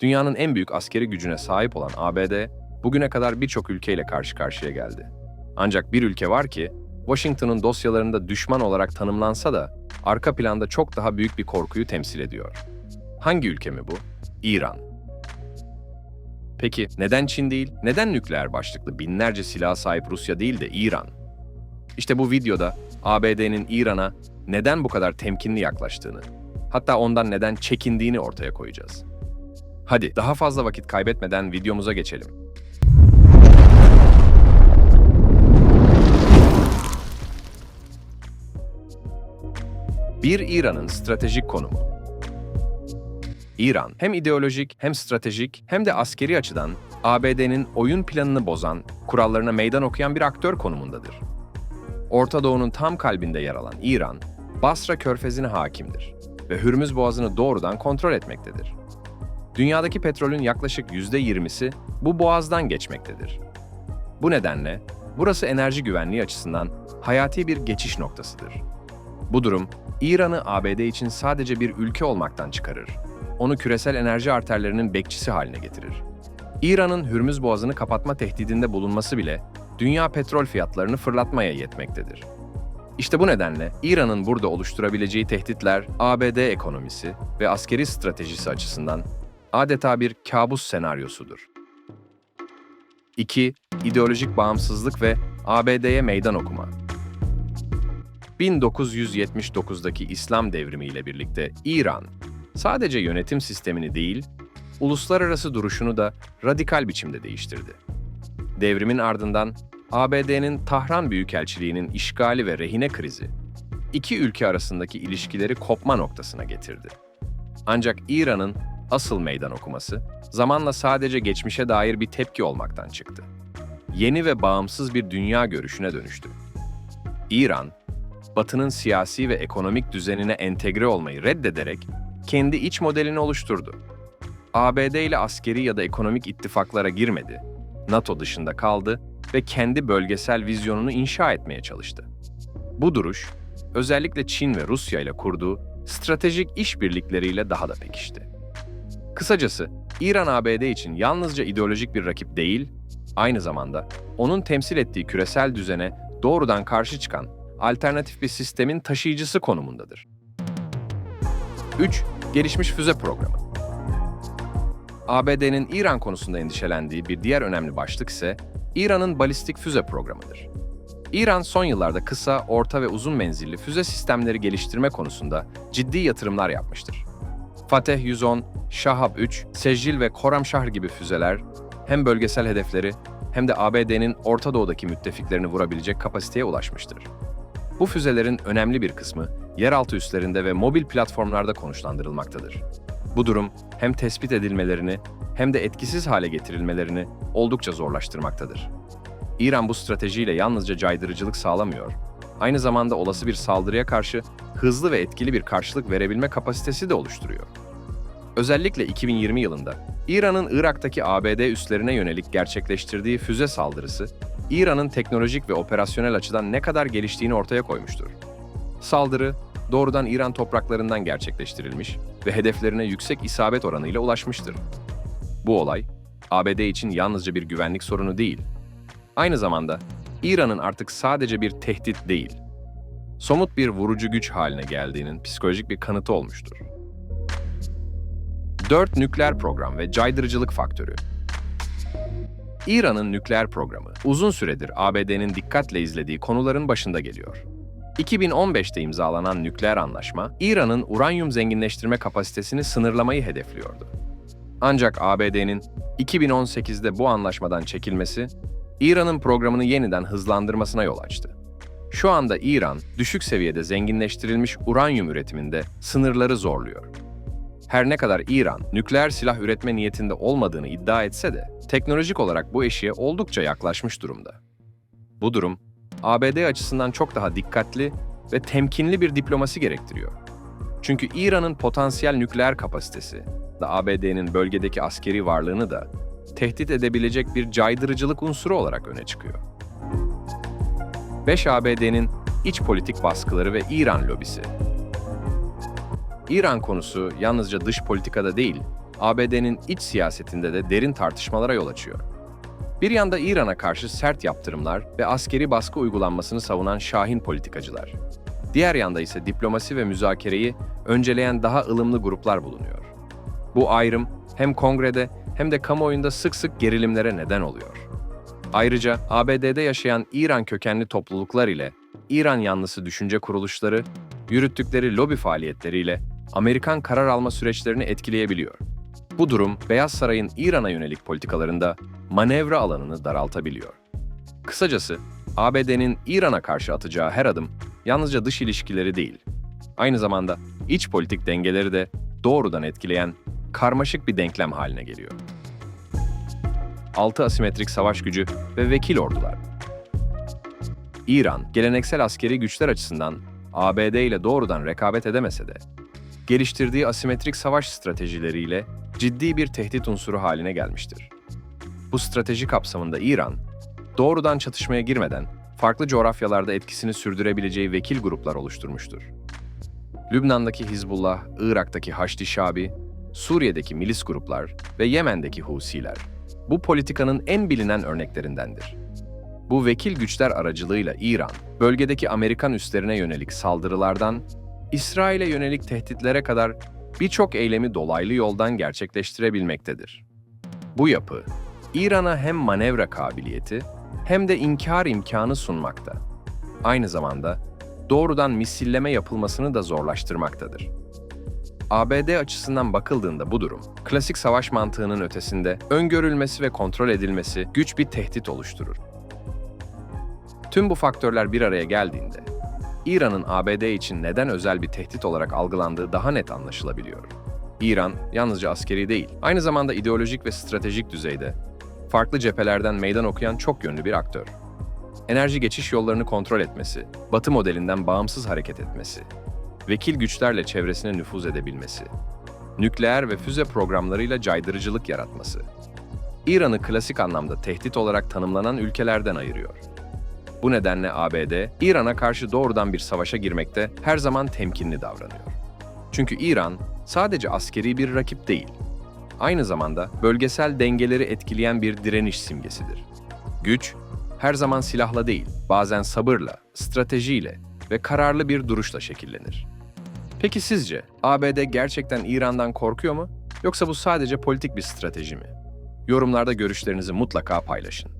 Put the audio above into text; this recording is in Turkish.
Dünyanın en büyük askeri gücüne sahip olan ABD, bugüne kadar birçok ülkeyle karşı karşıya geldi. Ancak bir ülke var ki, Washington'ın dosyalarında düşman olarak tanımlansa da arka planda çok daha büyük bir korkuyu temsil ediyor. Hangi ülke mi bu? İran. Peki neden Çin değil, neden nükleer başlıklı binlerce silah sahip Rusya değil de İran? İşte bu videoda ABD'nin İran'a neden bu kadar temkinli yaklaştığını, hatta ondan neden çekindiğini ortaya koyacağız. Hadi daha fazla vakit kaybetmeden videomuza geçelim. Bir İran'ın stratejik konumu. İran hem ideolojik hem stratejik hem de askeri açıdan ABD'nin oyun planını bozan, kurallarına meydan okuyan bir aktör konumundadır. Orta Doğu'nun tam kalbinde yer alan İran, Basra körfezine hakimdir ve Hürmüz Boğazı'nı doğrudan kontrol etmektedir. Dünyadaki petrolün yaklaşık %20'si bu boğazdan geçmektedir. Bu nedenle burası enerji güvenliği açısından hayati bir geçiş noktasıdır. Bu durum, İran'ı ABD için sadece bir ülke olmaktan çıkarır. Onu küresel enerji arterlerinin bekçisi haline getirir. İran'ın Hürmüz Boğazı'nı kapatma tehdidinde bulunması bile dünya petrol fiyatlarını fırlatmaya yetmektedir. İşte bu nedenle İran'ın burada oluşturabileceği tehditler ABD ekonomisi ve askeri stratejisi açısından adeta bir kabus senaryosudur. 2. İdeolojik bağımsızlık ve ABD'ye meydan okuma. 1979'daki İslam devrimi ile birlikte İran sadece yönetim sistemini değil, uluslararası duruşunu da radikal biçimde değiştirdi. Devrimin ardından ABD'nin Tahran Büyükelçiliği'nin işgali ve rehine krizi, iki ülke arasındaki ilişkileri kopma noktasına getirdi. Ancak İran'ın asıl meydan okuması, zamanla sadece geçmişe dair bir tepki olmaktan çıktı. Yeni ve bağımsız bir dünya görüşüne dönüştü. İran, Batı'nın siyasi ve ekonomik düzenine entegre olmayı reddederek kendi iç modelini oluşturdu. ABD ile askeri ya da ekonomik ittifaklara girmedi, NATO dışında kaldı ve kendi bölgesel vizyonunu inşa etmeye çalıştı. Bu duruş, özellikle Çin ve Rusya ile kurduğu stratejik işbirlikleriyle daha da pekişti. Kısacası, İran ABD için yalnızca ideolojik bir rakip değil, aynı zamanda onun temsil ettiği küresel düzene doğrudan karşı çıkan alternatif bir sistemin taşıyıcısı konumundadır. 3. Gelişmiş füze programı. ABD'nin İran konusunda endişelendiği bir diğer önemli başlık ise İran'ın balistik füze programıdır. İran son yıllarda kısa, orta ve uzun menzilli füze sistemleri geliştirme konusunda ciddi yatırımlar yapmıştır. Fateh 110, Şahab 3, Secil ve Koramşahr gibi füzeler hem bölgesel hedefleri hem de ABD'nin Orta Doğu'daki müttefiklerini vurabilecek kapasiteye ulaşmıştır. Bu füzelerin önemli bir kısmı yeraltı üslerinde ve mobil platformlarda konuşlandırılmaktadır. Bu durum hem tespit edilmelerini hem de etkisiz hale getirilmelerini oldukça zorlaştırmaktadır. İran bu stratejiyle yalnızca caydırıcılık sağlamıyor, aynı zamanda olası bir saldırıya karşı hızlı ve etkili bir karşılık verebilme kapasitesi de oluşturuyor. Özellikle 2020 yılında İran'ın Irak'taki ABD üslerine yönelik gerçekleştirdiği füze saldırısı, İran'ın teknolojik ve operasyonel açıdan ne kadar geliştiğini ortaya koymuştur. Saldırı, doğrudan İran topraklarından gerçekleştirilmiş ve hedeflerine yüksek isabet oranıyla ulaşmıştır. Bu olay, ABD için yalnızca bir güvenlik sorunu değil, aynı zamanda İran'ın artık sadece bir tehdit değil, somut bir vurucu güç haline geldiğinin psikolojik bir kanıtı olmuştur. 4. Nükleer program ve caydırıcılık faktörü. İran'ın nükleer programı uzun süredir ABD'nin dikkatle izlediği konuların başında geliyor. 2015'te imzalanan nükleer anlaşma, İran'ın uranyum zenginleştirme kapasitesini sınırlamayı hedefliyordu. Ancak ABD'nin 2018'de bu anlaşmadan çekilmesi, İran'ın programını yeniden hızlandırmasına yol açtı. Şu anda İran, düşük seviyede zenginleştirilmiş uranyum üretiminde sınırları zorluyor. Her ne kadar İran, nükleer silah üretme niyetinde olmadığını iddia etse de, teknolojik olarak bu eşiğe oldukça yaklaşmış durumda. Bu durum, ABD açısından çok daha dikkatli ve temkinli bir diplomasi gerektiriyor. Çünkü İran'ın potansiyel nükleer kapasitesi da ABD'nin bölgedeki askeri varlığını da tehdit edebilecek bir caydırıcılık unsuru olarak öne çıkıyor. 5 ABD'nin iç politik baskıları ve İran lobisi. İran konusu yalnızca dış politikada değil, ABD'nin iç siyasetinde de derin tartışmalara yol açıyor. Bir yanda İran'a karşı sert yaptırımlar ve askeri baskı uygulanmasını savunan şahin politikacılar. Diğer yanda ise diplomasi ve müzakereyi önceleyen daha ılımlı gruplar bulunuyor. Bu ayrım hem kongrede hem de kamuoyunda sık sık gerilimlere neden oluyor. Ayrıca ABD'de yaşayan İran kökenli topluluklar ile İran yanlısı düşünce kuruluşları yürüttükleri lobi faaliyetleriyle Amerikan karar alma süreçlerini etkileyebiliyor. Bu durum Beyaz Saray'ın İran'a yönelik politikalarında manevra alanını daraltabiliyor. Kısacası ABD'nin İran'a karşı atacağı her adım yalnızca dış ilişkileri değil, aynı zamanda iç politik dengeleri de doğrudan etkileyen karmaşık bir denklem haline geliyor. Altı asimetrik savaş gücü ve vekil ordular. İran, geleneksel askeri güçler açısından ABD ile doğrudan rekabet edemese de, geliştirdiği asimetrik savaş stratejileriyle ciddi bir tehdit unsuru haline gelmiştir. Bu strateji kapsamında İran, doğrudan çatışmaya girmeden farklı coğrafyalarda etkisini sürdürebileceği vekil gruplar oluşturmuştur. Lübnan'daki Hizbullah, Irak'taki Haçlı Şabi, Suriye'deki milis gruplar ve Yemen'deki Husiler bu politikanın en bilinen örneklerindendir. Bu vekil güçler aracılığıyla İran, bölgedeki Amerikan üslerine yönelik saldırılardan, İsrail'e yönelik tehditlere kadar birçok eylemi dolaylı yoldan gerçekleştirebilmektedir. Bu yapı, İran'a hem manevra kabiliyeti hem de inkar imkanı sunmakta. Aynı zamanda doğrudan misilleme yapılmasını da zorlaştırmaktadır. ABD açısından bakıldığında bu durum, klasik savaş mantığının ötesinde öngörülmesi ve kontrol edilmesi güç bir tehdit oluşturur. Tüm bu faktörler bir araya geldiğinde, İran'ın ABD için neden özel bir tehdit olarak algılandığı daha net anlaşılabiliyor. İran, yalnızca askeri değil, aynı zamanda ideolojik ve stratejik düzeyde farklı cephelerden meydan okuyan çok yönlü bir aktör. Enerji geçiş yollarını kontrol etmesi, Batı modelinden bağımsız hareket etmesi, vekil güçlerle çevresine nüfuz edebilmesi, nükleer ve füze programlarıyla caydırıcılık yaratması, İran'ı klasik anlamda tehdit olarak tanımlanan ülkelerden ayırıyor. Bu nedenle ABD, İran'a karşı doğrudan bir savaşa girmekte her zaman temkinli davranıyor. Çünkü İran sadece askeri bir rakip değil, aynı zamanda bölgesel dengeleri etkileyen bir direniş simgesidir. Güç, her zaman silahla değil, bazen sabırla, stratejiyle ve kararlı bir duruşla şekillenir. Peki sizce ABD gerçekten İran'dan korkuyor mu? Yoksa bu sadece politik bir strateji mi? Yorumlarda görüşlerinizi mutlaka paylaşın.